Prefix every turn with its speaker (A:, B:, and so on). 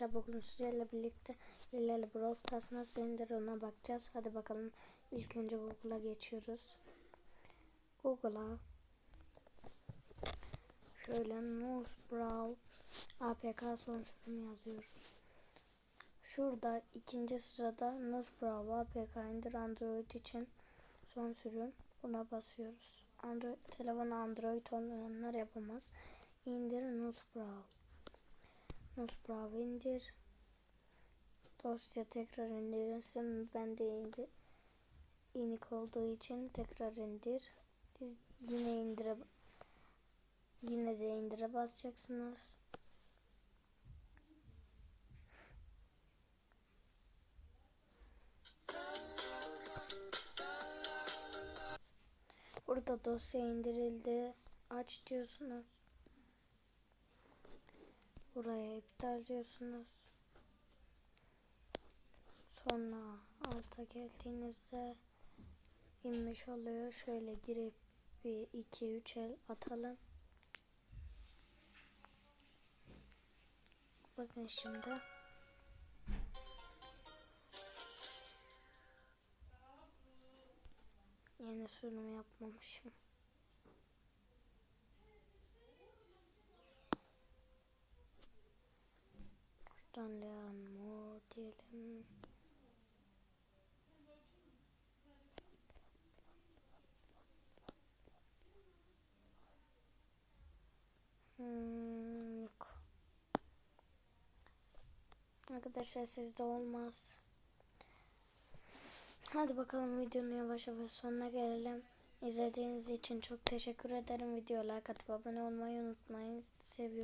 A: arkadaşlar bugün sizlerle birlikte ilerle Brawl Stars nasıl indir ona bakacağız. Hadi bakalım ilk önce Google'a geçiyoruz. Google'a şöyle Nose Brawl APK son sürüm yazıyoruz. Şurada ikinci sırada Nose Brawl APK indir Android için son sürüm. Buna basıyoruz. Android, telefon Android olmayanlar yapamaz. İndir Nose Brawl. Nusbravo indir. Dosya tekrar indirirsin. Ben de indir. inik olduğu için tekrar indir. Biz yine indire yine de indire basacaksınız. Burada dosya indirildi. Aç diyorsunuz. Buraya iptal diyorsunuz. Sonra alta geldiğinizde inmiş oluyor. Şöyle girip bir iki üç el atalım. Bakın şimdi. Yeni sunum yapmamışım. Şuradan Leon Mo diyelim. Hmm, yok. Arkadaşlar sizde olmaz. Hadi bakalım videonun yavaş yavaş sonuna gelelim. İzlediğiniz için çok teşekkür ederim. Video like atıp abone olmayı unutmayın. Seviyorum.